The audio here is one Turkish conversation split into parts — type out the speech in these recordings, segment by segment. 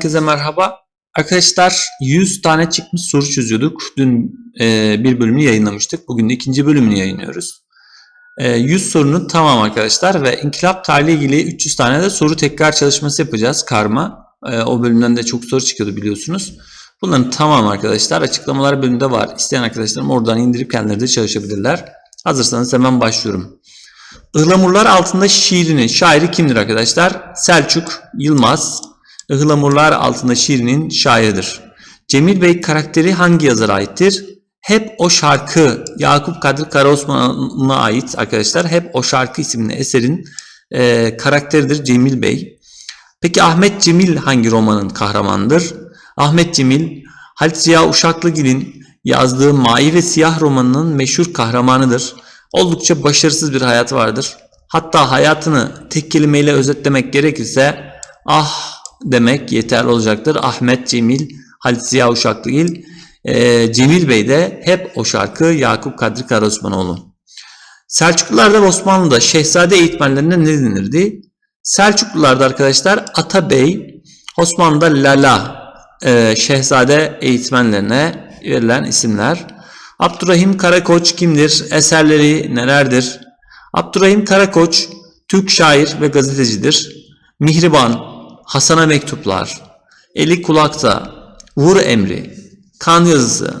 herkese merhaba. Arkadaşlar 100 tane çıkmış soru çözüyorduk. Dün e, bir bölümünü yayınlamıştık. Bugün de ikinci bölümünü yayınlıyoruz. E, 100 sorunun tamam arkadaşlar ve inkılap tarihi ilgili 300 tane de soru tekrar çalışması yapacağız. Karma. E, o bölümden de çok soru çıkıyordu biliyorsunuz. Bunların tamam arkadaşlar açıklamalar bölümünde var. İsteyen arkadaşlarım oradan indirip kendileri de çalışabilirler. Hazırsanız hemen başlıyorum. Ihlamurlar altında şiirinin şairi kimdir arkadaşlar? Selçuk Yılmaz. Ihlamurlar altında şiirinin şairidir. Cemil Bey karakteri hangi yazara aittir? Hep o şarkı Yakup Kadri Karaosman'a ait arkadaşlar. Hep o şarkı isimli eserin e, karakteridir Cemil Bey. Peki Ahmet Cemil hangi romanın kahramanıdır? Ahmet Cemil Halit Ziya Uşaklıgil'in yazdığı Mavi ve Siyah romanının meşhur kahramanıdır. Oldukça başarısız bir hayatı vardır. Hatta hayatını tek kelimeyle özetlemek gerekirse ah demek yeterli olacaktır. Ahmet Cemil, Halit Ziya Uşaklıgil, e, Cemil Bey de hep o şarkı Yakup Kadri Karaosmanoğlu. Selçuklularda ve Osmanlı'da şehzade eğitmenlerine ne denirdi? Selçuklularda arkadaşlar Atabey, Osmanlı'da Lala, e, şehzade eğitmenlerine verilen isimler. Abdurrahim Karakoç kimdir? Eserleri nelerdir? Abdurrahim Karakoç Türk şair ve gazetecidir. Mihriban, Hasan'a mektuplar, Eli kulakta, Vur emri, Kan yazısı,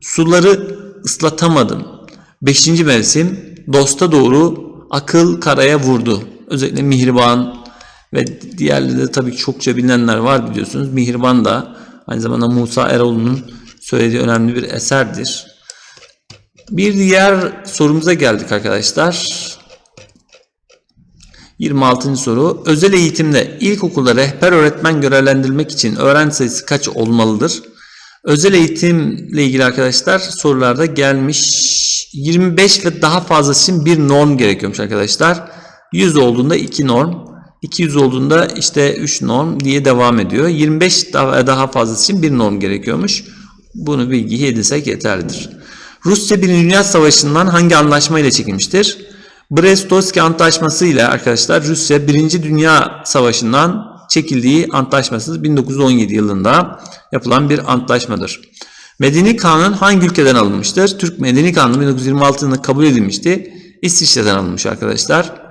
Suları ıslatamadım. Beşinci mevsim, Dosta doğru akıl karaya vurdu. Özellikle Mihriban ve diğerleri de tabii çokça bilinenler var biliyorsunuz. Mihriban da aynı zamanda Musa Eroğlu'nun söylediği önemli bir eserdir. Bir diğer sorumuza geldik arkadaşlar. 26. soru. Özel eğitimde ilkokulda rehber öğretmen görevlendirilmek için öğrenci sayısı kaç olmalıdır? Özel eğitimle ilgili arkadaşlar sorularda gelmiş 25 ve daha fazlası için bir norm gerekiyormuş arkadaşlar. 100 olduğunda 2 norm, 200 olduğunda işte 3 norm diye devam ediyor. 25 daha, daha fazlası için bir norm gerekiyormuş. Bunu bilgiyi edinsek yeterlidir. Rusya 1. Dünya Savaşı'ndan hangi anlaşma ile çekilmiştir? Brest-Litovsk Antlaşması ile arkadaşlar Rusya 1. Dünya Savaşı'ndan çekildiği antlaşması 1917 yılında yapılan bir antlaşmadır. Medeni Kanun hangi ülkeden alınmıştır? Türk Medeni Kanunu 1926 yılında kabul edilmişti. İsviçre'den alınmış arkadaşlar.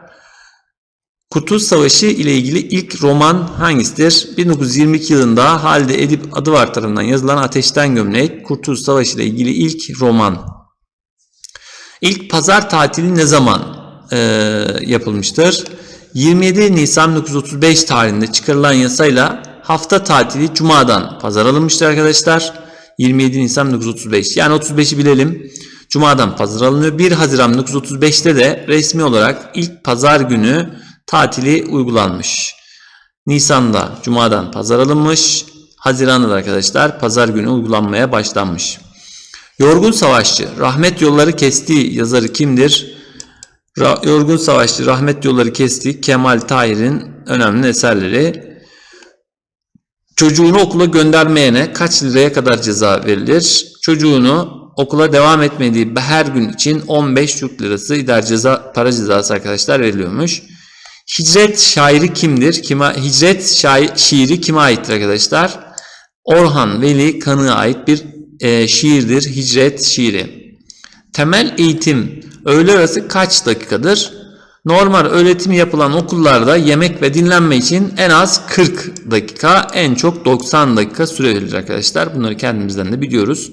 Kurtuluş Savaşı ile ilgili ilk roman hangisidir? 1922 yılında Halide Edip Adıvar tarafından yazılan Ateşten Gömlek, Kurtuluş Savaşı ile ilgili ilk roman. İlk pazar tatili ne zaman e, yapılmıştır? 27 Nisan 1935 tarihinde çıkarılan yasayla hafta tatili Cuma'dan pazar alınmıştır arkadaşlar. 27 Nisan 1935 yani 35'i bilelim. Cuma'dan pazar alınıyor. 1 Haziran 1935'te de resmi olarak ilk pazar günü tatili uygulanmış. Nisan'da Cuma'dan pazar alınmış. Haziran'da da arkadaşlar pazar günü uygulanmaya başlanmış. Yorgun Savaşçı, Rahmet Yolları Kesti yazarı kimdir? Yorgun Savaşçı, Rahmet Yolları Kesti, Kemal Tahir'in önemli eserleri. Çocuğunu okula göndermeyene kaç liraya kadar ceza verilir? Çocuğunu okula devam etmediği her gün için 15 Türk lirası idare ceza, para cezası arkadaşlar veriliyormuş. Hicret şairi kimdir? Kime, hicret şair, şiiri kime aittir arkadaşlar? Orhan Veli Kanı'ya ait bir e, şiirdir. Hicret şiiri. Temel eğitim öğle arası kaç dakikadır? Normal öğretimi yapılan okullarda yemek ve dinlenme için en az 40 dakika, en çok 90 dakika süre verilir arkadaşlar. Bunları kendimizden de biliyoruz.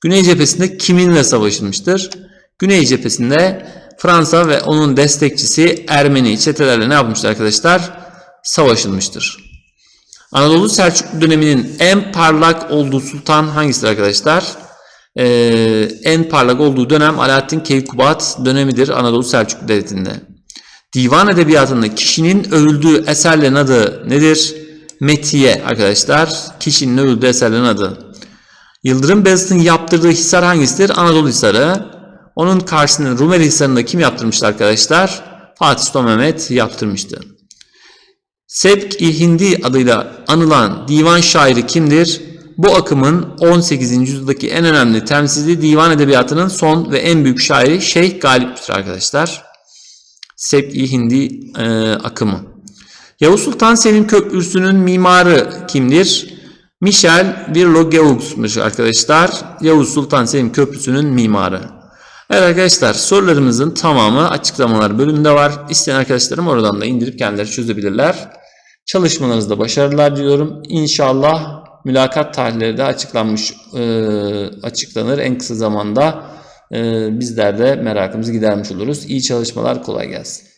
Güney cephesinde kiminle savaşılmıştır? Güney cephesinde Fransa ve onun destekçisi Ermeni çetelerle ne yapmıştır arkadaşlar? Savaşılmıştır. Anadolu Selçuklu döneminin en parlak olduğu sultan hangisidir arkadaşlar? Ee, en parlak olduğu dönem Alaaddin Keykubat dönemidir Anadolu Selçuklu Devleti'nde. Divan edebiyatında kişinin övüldüğü eserlerin adı nedir? Metiye arkadaşlar. Kişinin övüldüğü eserlerin adı. Yıldırım Beyazıt'ın yaptırdığı hisar hangisidir? Anadolu Hisarı. Onun karşısında Rumeli Hisarı'nda kim yaptırmıştı arkadaşlar? Fatih Sultan Mehmet yaptırmıştı. Sebk-i Hindi adıyla anılan divan şairi kimdir? Bu akımın 18. yüzyıldaki en önemli temsili divan edebiyatının son ve en büyük şairi Şeyh Galip'tir arkadaşlar. Sebk-i Hindi e, akımı. Yavuz Sultan Selim Köprüsü'nün mimarı kimdir? Michel Virlo-Geux'muş arkadaşlar. Yavuz Sultan Selim Köprüsü'nün mimarı. Evet arkadaşlar sorularımızın tamamı açıklamalar bölümünde var. İsteyen arkadaşlarım oradan da indirip kendileri çözebilirler. Çalışmalarınızda başarılar diliyorum. İnşallah mülakat tarihleri de açıklanmış e, açıklanır en kısa zamanda. E, bizler de merakımızı gidermiş oluruz. İyi çalışmalar kolay gelsin.